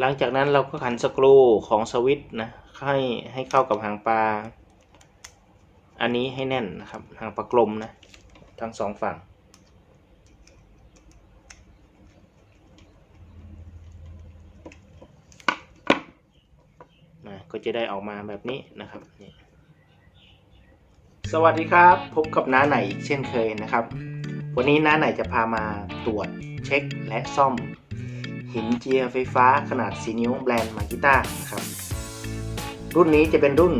หลังจากนั้นเราก็ขันสกรูของสวิตช์นะให้ให้เข้ากับหางปลา อันนี้ให้แน่นนะครับหางปลากลมนะทั้งสองฝั่งนะก็จะได้ออกมาแบบนี้นะครับนี่สวัสดีครับ พบกับน้าไหนอีกเช่นเคยนะครับ วันนี้น้าไหนจะพามาตรวจเช็คและซ่อม หินเจียไฟฟ้าขนาด 4 นิ้วแบรนด์มากิต้านะครับ รุ่นนี้จะเป็นรุ่น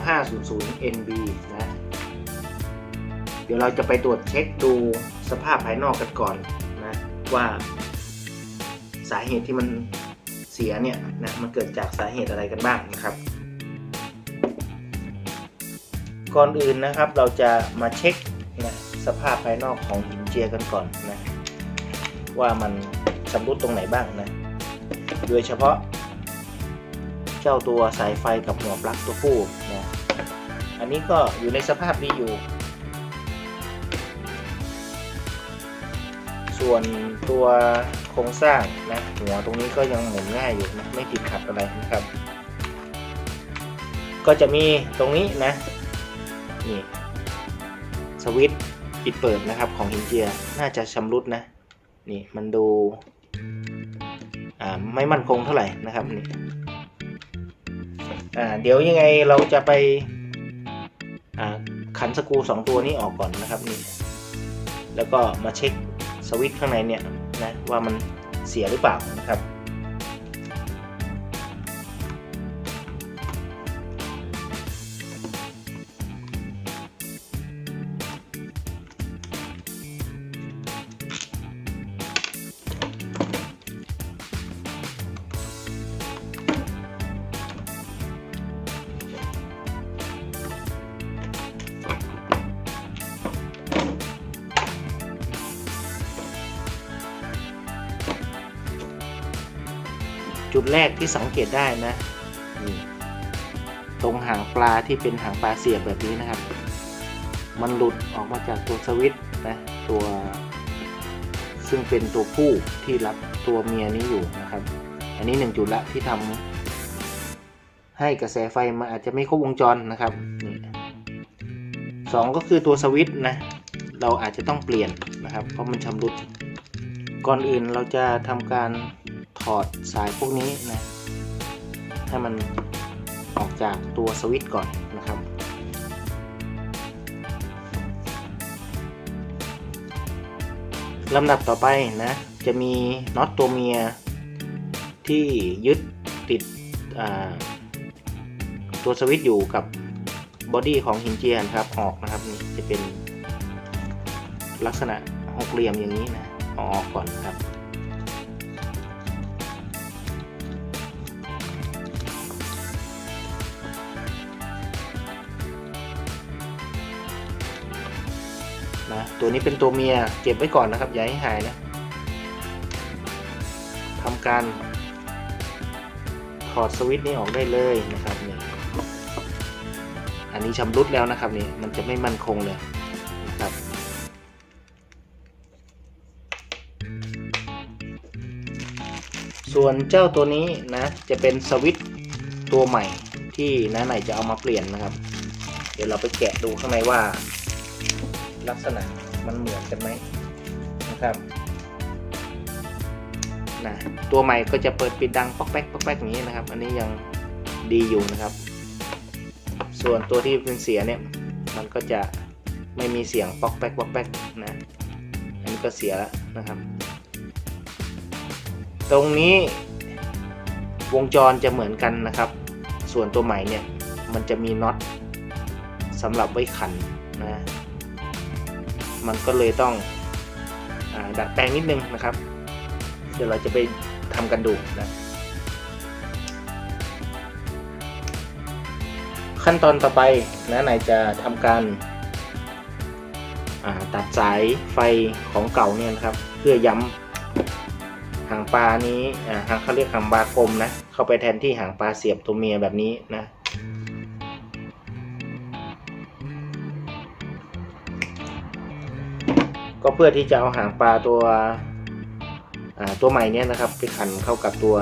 9500 NB นะ เดี๋ยวเราจะไปตรวจเช็คดูสภาพภายนอกกันก่อนนะว่าสาเหตุที่มันเสียเนี่ยนะมันเกิดจากสาเหตุอะไรกันบ้างนะครับ ก่อนอื่นนะครับเราจะมาเช็คนะสภาพภายนอกของหินเจียกันก่อนนะว่ามัน ชำรุดตรงไหนบ้างนะ โดยเฉพาะ เจ้าตัวสายไฟกับหัวปลั๊กตัวผู้นะอันนี้ก็อยู่ในสภาพดีอยู่ ส่วนตัวโครงสร้างนะหัวตรงนี้ก็ยังหมุนง่ายอยู่นะไม่ติดขัดอะไรนะครับ ก็จะมีตรงนี้นะนี่สวิตช์ปิดเปิดนะครับของฮินเจียน่าจะชำรุดนะ นี่มันดู ไม่มั่นคงเท่าไหร่นะครับนี่เดี๋ยวยังไงเราจะไปขันสกูสองตัวนี้ออกก่อนนะครับนี่แล้วก็มาเช็คสวิตช์ข้างในเนี่ยนะว่ามันเสียหรือเปล่านะครับ จุดแรกที่สังเกตได้นะนี่ตรงหางปลาที่เป็นหางปลาเสียบแบบนี้นะครับ มันหลุดออกมาจากตัวสวิตช์นะตัวซึ่งเป็นตัวผู้ที่รับตัวเมียนี้อยู่นะครับ อันนี้หนึ่งจุดละที่ทำให้กระแสไฟมันอาจจะไม่ครบวงจรนะครับนี่สองก็คือตัวสวิตช์นะเราอาจจะต้องเปลี่ยนนะครับ เพราะมันชำรุดก่อนอื่นเราจะทำการ ถอดสายพวกนี้นะให้มันออกจากตัวสวิตช์ก่อนนะครับ ลำดับต่อไปนะ จะมีน็อตตัวเมียที่ยึดติดตัวสวิตช์อยู่กับบอดี้ของหินเจียนครับออกนะครับนี่จะเป็นลักษณะหกเหลี่ยมอย่างนี้นะเอาออกก่อนนะครับ นะตัวนี้เป็นตัวเมียเก็บไว้ก่อนนะครับอย่าให้หายนะทำการถอดสวิตช์นี้ออกได้เลยนะครับนี่อันนี้ชำรุดแล้วนะครับนี่มันจะไม่มั่นคงเลยนะครับส่วนเจ้าตัวนี้นะจะเป็นสวิตช์ตัวใหม่ที่น้าไหนจะเอามาเปลี่ยนนะครับ เดี๋ยวเราไปแกะดูข้างในว่า ลักษณะมันเหมือนกันไหมนะครับนะตัวใหม่ก็จะเปิดปิดดังป๊อกแป๊กป๊อกแป๊กอย่างนี้นะครับ อันนี้ยังดีอยู่นะครับ ส่วนตัวที่เป็นเสียเนี่ยมันก็จะไม่มีเสียงป๊อกแป๊กป๊อกแป๊กนะอันนี้ก็เสียแล้วนะครับ ตรงนี้วงจรจะเหมือนกันนะครับ ส่วนตัวใหม่เนี่ยมันจะมีน็อตสำหรับไว้ขันนะ มันก็เลยต้องอดัดแปลงนิดนึงนะครับ เดี๋ยวเราจะไปทำกันดูนะขั้นตอนต่อไปนะนายจะทำการาตัดสายไฟของเก่าเนี่ยนะครับ เพื่อย้ำหางปลานี้หางเขาเรียกหางปลากลมนะเข้าไปแทนที่หางปลาเสียบตัวเมียแบบนี้นะ ก็เพื่อที่จะเอาหางปลาตัวตัวใหม่เนี่ยนะครับไปขันเข้ากับตัว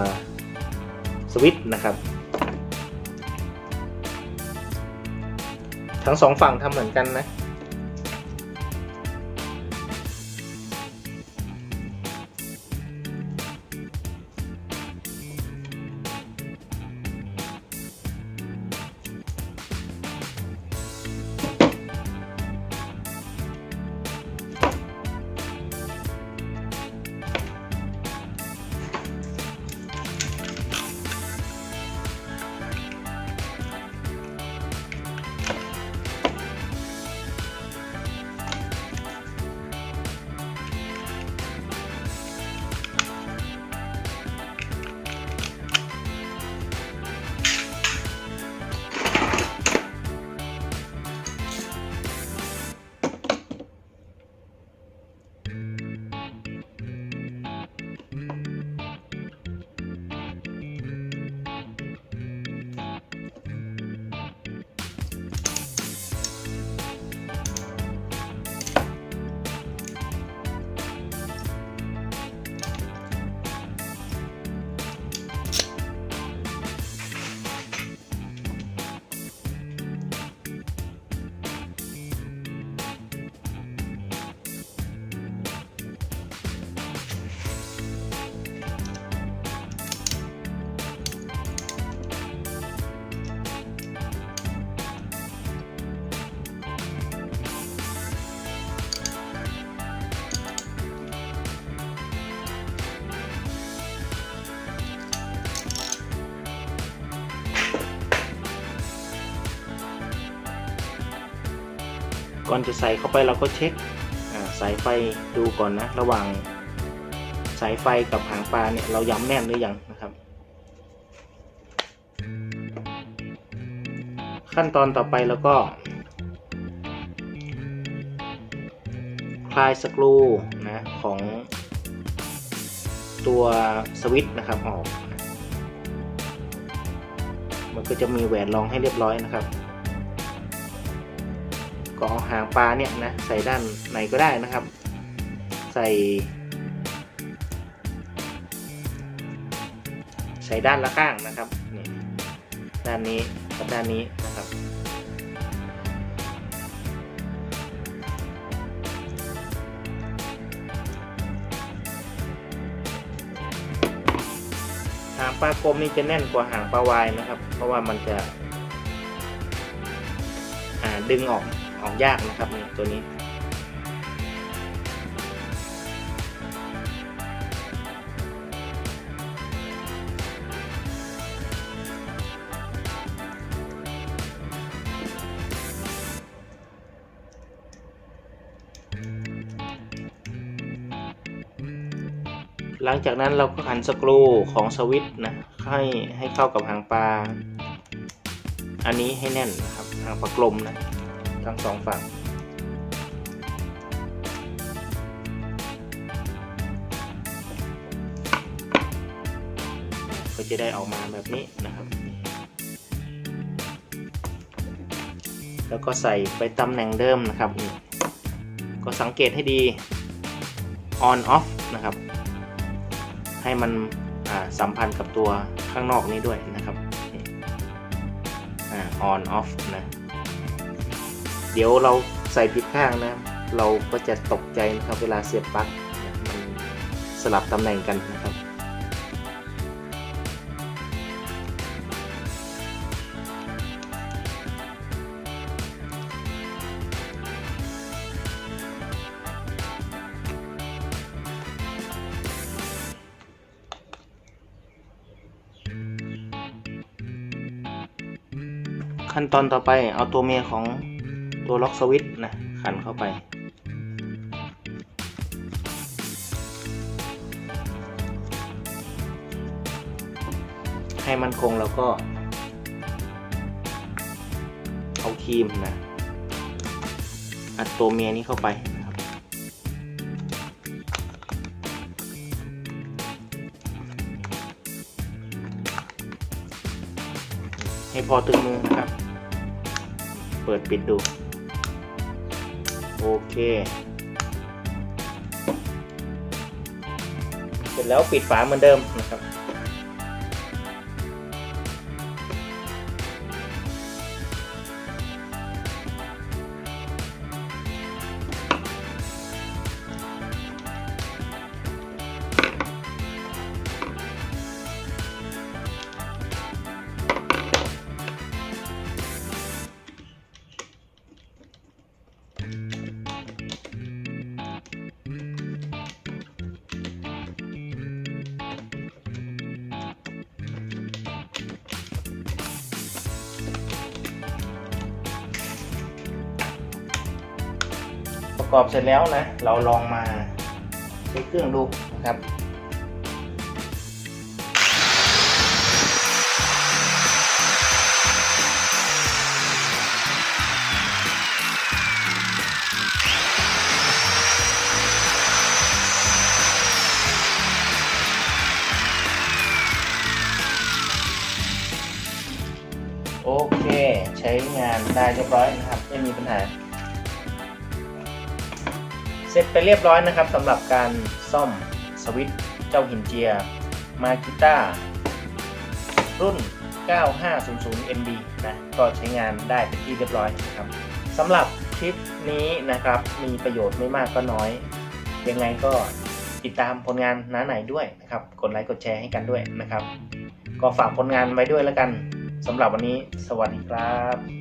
สวิตช์นะครับ ทั้งสองฝั่งทำเหมือนกันนะ อนจะใส่เข้าไปเราก็เช็คสายไฟดูก่อนนะ ระหว่างสายไฟกับหางปลาเนี่ยเราย้ำแน่นหรือยังนะครับ ขั้นตอนต่อไปแล้วก็ คลายสกรูนะของตัวสวิตช์นะครับออก มันก็จะมีแหวนรองให้เรียบร้อยนะครับ ก็เอาหางปลาเนี่ยนะใส่ด้านไหนก็ได้นะครับ ใส่ ใส่ด้านละข้างนะครับนี่ด้านนี้กับด้านนี้นะครับ หางปลากลมนี่จะแน่นกว่าหางปลาวายนะครับ เพราะว่ามันจะดึงออก ออกยากนะครับนี่ตัวนี้ หลังจากนั้นเราก็ขันสกรูของสวิตช์นะให้ให้เข้ากับหางปลา อันนี้ให้แน่นนะครับหางปลากลมนะ ทั้งสองฝั่ง ก็จะได้ออกมาแบบนี้นะครับ แล้วก็ใส่ไปตำแหน่งเดิมนะครับ ก็สังเกตให้ดี on off นะครับ ให้มันสัมพันธ์กับตัวข้างนอกนี้ด้วยนะครับอ่า on off นะ ดี๋ยวเราใส่ผิดข้างนะ เราก็จะตกใจนะครับเวลาเสียบปลั๊กมันสลับตำแหน่งกันนะครับ ขั้นตอนต่อไปเอาตัวเมียของ ตัวล็อกสวิตช์นะขันเข้าไป ให้มันคงแล้วก็ เอาครีมนะอัดตัวเมียนี้เข้าไปครับให้พอตึงมือนะครับ เปิดปิดดู โอเค เสร็จแล้วปิดฝาเหมือนเดิมนะครับ ประกอบเสร็จแล้วนะ เราลองมาใช้เครื่องดูนะครับโอเค ใช้งานได้เรียบร้อยนะครับ ไม่มีปัญหา ร็จไปเรียบร้อยนะครับสำหรับการซ่อมสวิตช์เจ้าหินเจียมากิต้ารุ่น 9500 MB นะก็ใช้งานได้เป็นที่เรียบร้อยนะครับสำหรับคลิปนี้นะครับมีประโยชน์ไม่มากก็น้อย ยังไงก็ติดตามผลงานน้าไหนด้วยนะครับ กดไลค์กดแชร์ให้กันด้วยนะครับ ก็ฝากผลงานไว้ด้วยแล้วกันสำหรับวันนี้ สวัสดีครับ